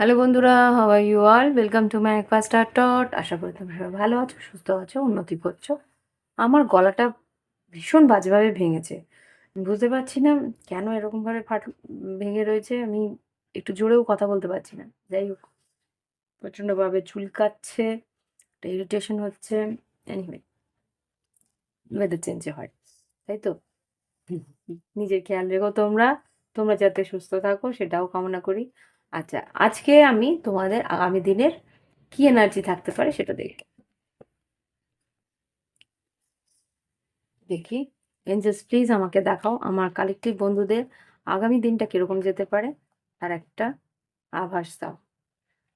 Hello বন্ধুরা how are you all welcome to my faster tot আশা করি তোমরা সবাই ভালো আছো, সুস্থ আছো, উন্নতি করছ। আমার গলাটা ভীষণ বাজেভাবে ভেঙেছে। বুঝতে পারছি না কেন এরকমভাবে ফাট ভেঙে রয়েছে। আমি একটু জোরেও কথা বলতে পারছি না। যাই হোক, প্রচণ্ডভাবে চুলকাচ্ছে, একটা ইরিটেশন হচ্ছে। এনিওয়ে ওয়েদার চেঞ্জে হয়, তাই তো? নিজের খেয়াল রেখো তোমরা। তোমরা যাতে সুস্থ থাকো, সেটাও কামনা করি। আচ্ছা আজকে আমি তোমাদের আগামী দিনের কি এনার্জি থাকতে পারে সেটা দেখি। দেখি এঞ্জেলস প্লিজ আমাকে দেখাও, আমার কালেকটিভ বন্ধুদের আগামী দিনটা কীরকম যেতে পারে, তার একটা আভাস দাও।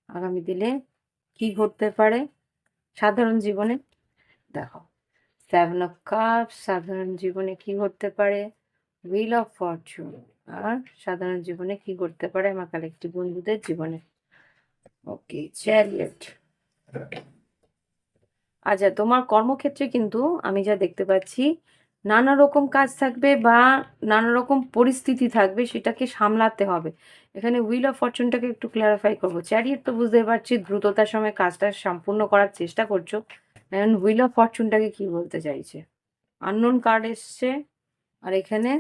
আগামী দিনে কি ঘটতে পারে, সাধারণ জীবনে দেখো সেভেন অফ কাপ সাধারণ জীবনে কি ঘটতে পারে হুইল অফ ফরচুন আর সাধারণ জীবনে কি করতে পারে? আমার কালেকটিভ বন্ধুদের জীবনে। ওকে চ্যারিয়েট আচ্ছা তোমার কর্মক্ষেত্রে কিন্তু আমি যা দেখতে পাচ্ছি, নানা রকম কাজ থাকবে বা নানা রকম পরিস্থিতি থাকবে, সেটাকে সামলাতে হবে। এখানে উইল অফ ফরচুনটাকে একটু ক্লারিফাই করব। চ্যারিয়েট তো বুঝতে পারছি, দ্রুততার সময় কাজটা সম্পূর্ণ করার চেষ্টা করছ। এখন হুইল অফ ফরচুনটাকে কি বলতে চাইছে? আননোন কার্ড এসছে, আর এখানে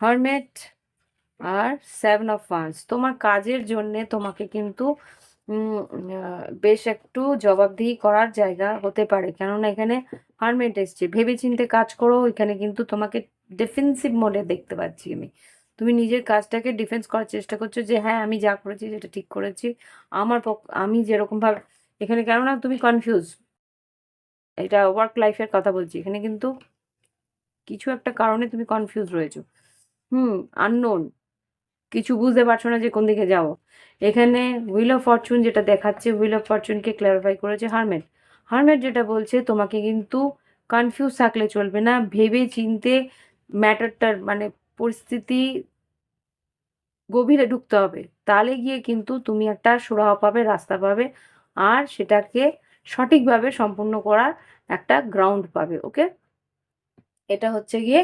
হারমেট আর সেভেন অফ ওয়ান্স তোমার কাজের জন্যে তোমাকে কিন্তু বেশ একটু জবাবদিহি করার জায়গা হতে পারে। কেননা এখানে হারমেট এসছে। ভেবেচিন্তে কাজ করো, এখানে কিন্তু তোমাকে ডিফেন্সিভ মোডে দেখতে পাচ্ছি আমি। তুমি নিজের কাজটাকে ডিফেন্স করার চেষ্টা করছ যে হ্যাঁ আমি যা করেছি যেটা ঠিক করেছি। আমার পক্ষ আমি যেরকমভাবে এখানে কেননা তুমি কনফিউজ এটা ওয়ার্ক লাইফের কথা বলছি। এখানে কিন্তু কিছু একটা কারণে তুমি কনফিউজ রয়েছো। হুম আননোন কিছু বুঝতে পারছ না যে কোন দিকে যাও এখানে হুইল অফ ফরচুন যেটা দেখাচ্ছে হুইল অফ ফরচুনকে ক্ল্যারিফাই করেছে হারমেট হারমেট যেটা বলছে, তোমাকে কিন্তু কনফিউজ থাকলে চলবে না। ভেবে চিনতে ম্যাটারটার মানে পরিস্থিতি গভীরে ঢুকতে হবে। তাহলে গিয়ে কিন্তু তুমি একটা সুরাহা পাবে, রাস্তা পাবে, আর সেটাকে সঠিকভাবে সম্পূর্ণ করার একটা গ্রাউন্ড পাবে ওকে এটা হচ্ছে গিয়ে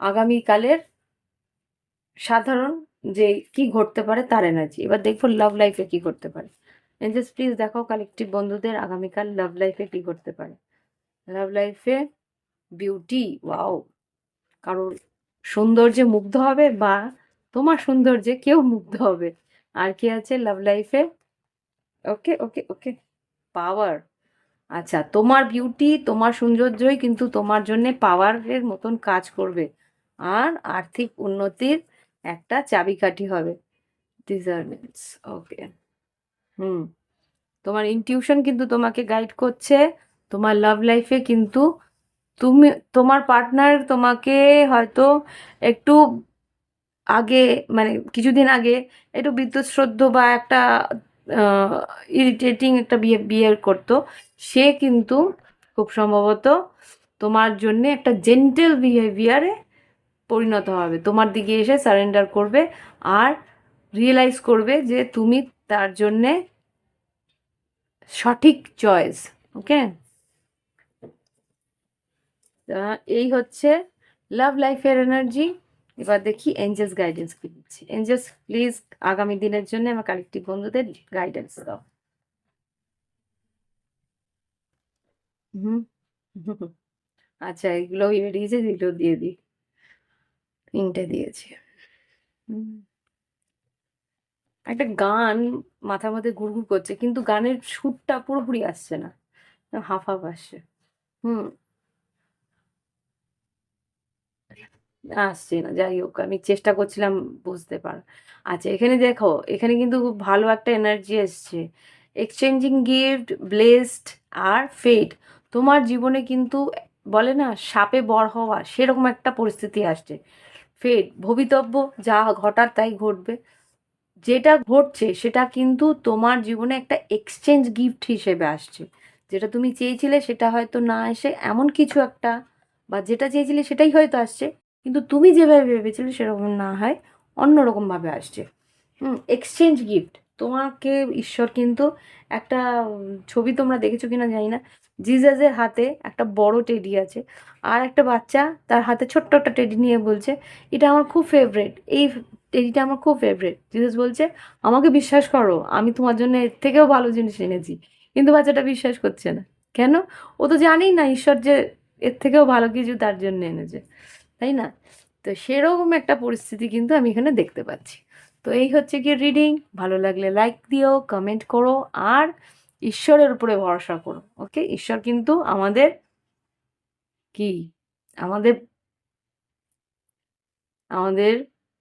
আগামীকালের সাধারণ যে কি ঘটতে পারে তার এনার্জি এবার দেখব লাভ লাইফে কি করতে পারে। এঞ্জেলস প্লিজ দেখাও কালেকটিভ বন্ধুদের আগামীকাল লাভ লাইফে কি করতে পারে। লাভ লাইফে বিউটি ওয়াও কারোর সৌন্দর্যে মুগ্ধ হবে বা তোমার সৌন্দর্যে কেউ মুগ্ধ হবে। আর কি আছে লাভ লাইফে ওকে ওকে ওকে পাওয়ার আচ্ছা তোমার বিউটি তোমার সৌন্দর্যই কিন্তু তোমার জন্যে পাওয়ারের মতন কাজ করবে। আর আর্থিক উন্নতির একটা চাবিকাঠি হবে। ডিজার্ভেন্স ওকে হুম। তোমার ইনটিউশন কিন্তু তোমাকে গাইড করছে, তোমার লাভ লাইফে কিন্তু তুমি, তোমার পার্টনার তোমাকে হয়তো একটু আগে মানে কিছুদিন আগে একটু বিদ্যুৎ বা একটা ইরিটেটিং একটা বিয়ে বিহেভ করতো। সে কিন্তু খুব সম্ভবত তোমার জন্যে একটা জেন্টেল বিহেভিয়ারে পরিণত হবে। তোমার দিকে এসে সারেন্ডার করবে আর রিয়েলাইজ করবে যে তুমি তার জন্যে সঠিক চয়েস ওকে এই হচ্ছে লাভ লাইফের এনার্জি এবার দেখি এঞ্জেলস গাইডেন্স কি দিচ্ছে। এঞ্জেলস প্লিজ আগামী দিনের জন্য আমার কালেকটিভ বন্ধুদের গাইডেন্স দাও। হুম আচ্ছা এগুলো বেরিয়েছে এগুলো দিয়ে দিই। তিনটে দিয়েছি। একটা গান মাথার মধ্যে ঘুরঘুর করছে, কিন্তু গানের সুরটা পুরোপুরি আসছে না। হাফ হাফ আসছে। হুম। আসছে না, যাই হোক, আমি চেষ্টা করছিলাম বুঝতে পার আচ্ছা এখানে দেখো, এখানে কিন্তু খুব ভালো একটা এনার্জি এসছে। এক্সচেঞ্জিং গিফট ব্লেসড আর ফেট তোমার জীবনে কিন্তু বলে না, সাপে বর হওয়া, সেরকম একটা পরিস্থিতি আসছে। ফেট ভবিতব্য যা ঘটার তাই ঘটবে। যেটা ঘটছে সেটা কিন্তু তোমার জীবনে একটা এক্সচেঞ্জ গিফট হিসেবে আসছে। যেটা তুমি চেয়েছিলে সেটা হয়তো না এসে এমন কিছু একটা বা যেটা চেয়েছিলে সেটাই হয়তো আসছে, কিন্তু তুমি যেভাবে ভেবেছিলে সেরকম না হয়, অন্যরকমভাবে আসছে। হুম এক্সচেঞ্জ গিফট তোমাকে ঈশ্বর কিন্তু একটা ছবি তোমরা দেখেছ কিনা জানি না জিজাসের হাতে একটা বড় টেডি আছে। আর একটা বাচ্চা তার হাতে ছোট্ট একটা টেডি নিয়ে বলছে, এটা আমার খুব ফেভারেট এই টেডিটা আমার খুব ফেভারেট জিসাস বলছে, আমাকে বিশ্বাস করো, আমি তোমার জন্য এর থেকেও ভালো জিনিস এনেছি। কিন্তু বাচ্চাটা বিশ্বাস করছে না। কেন? ও তো জানেই না ঈশ্বর যে এর থেকেও ভালো কিছু তার জন্য এনেছে, তাই না? তো সেরকম একটা পরিস্থিতি কিন্তু আমি এখানে দেখতে পাচ্ছি। তো এই হচ্ছে কি রিডিং ভালো লাগলে লাইক দিও কমেন্ট করো, আর ঈশ্বরের উপরে ভরসা করো। ওকে ঈশ্বর কিন্তু আমাদের কি? আমাদের আমাদের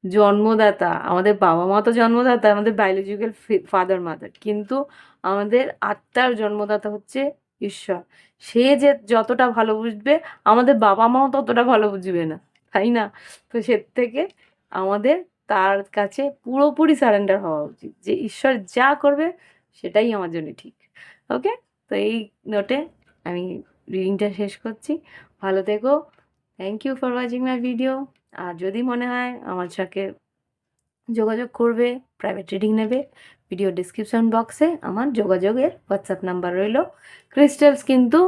জন্মদাতা, আমাদের বাবা মা তো জন্মদাতা, আমাদের বায়োলজিক্যাল ফাদার মাদার কিন্তু আমাদের আত্মার জন্মদাতা হচ্ছে ঈশ্বর। সে যে যতটা ভালো বুঝবে, আমাদের বাবা মাও ততটা ভালো বুঝবে না, তাই না? তো সে থেকে আমাদের তার কাছে পুরোপুরি সারেন্ডার হওয়া উচিত যে ঈশ্বর যা করবে, সেটাই আমার জন্য ঠিক ওকে তো এই নোটে আমি রিডিংটা শেষ করছি। ভালো থেকো। Thank you for watching my video আর যদি মনে হয় আমার সাথে যোগাযোগ করবে প্রাইভেট রিডিং নেবে ভিডিও ডিসক্রিপশন বক্সে আমার যোগাযোগের হোয়াটসঅ্যাপ নাম্বার রইল। ক্রিস্টালস কিন্তু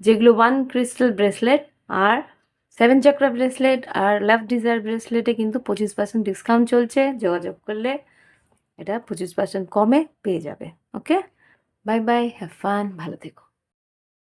যেগুলো ওয়ান ক্রিস্টাল ব্রেসলেট আর সেভেন চক্রা ব্রেসলেট আর লাভ ডিজায়ার ব্রেসলেটে কিন্তু পঁচিশ পার্সেন্ট ডিসকাউন্ট চলছে। যোগাযোগ করলে এটা পঁচিশ পার্সেন্ট কমে পেয়ে যাবে। Okay by bye have fun ভালো থেকো